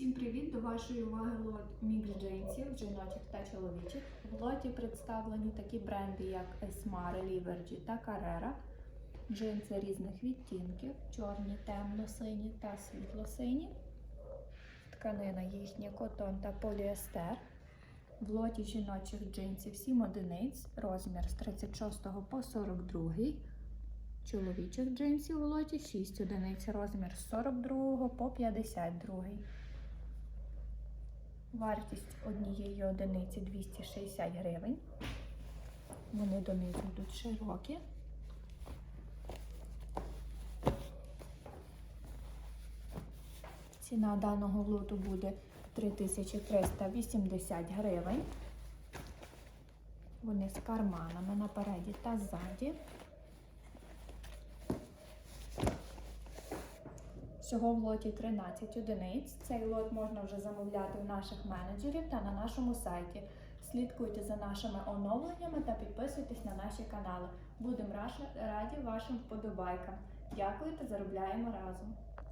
Всім привіт! До вашої уваги лот мікс джинсів, жіночих та чоловічих. В лоті представлені такі бренди, як Esmare, Liberty та Carrera. Джинси різних відтінків: чорні, темно-сині та світло-сині. Тканина їхня котон та поліестер. В лоті жіночих джинсів 7 одиниць, розмір з 36 по 42. Чоловічих джинсів у лоті 6 одиниць, розмір з 42 по 52. Вартість однієї одиниці 260 гривень. Вони донизу йдуть широкі. Ціна даного лоту буде 3380 гривень. Вони з карманами напереді та ззаді. Всього в лоті 13 одиниць. Цей лот можна вже замовляти у наших менеджерів та на нашому сайті. Слідкуйте за нашими оновленнями та підписуйтесь на наші канали. Будемо раді вашим вподобайкам. Дякую та заробляємо разом!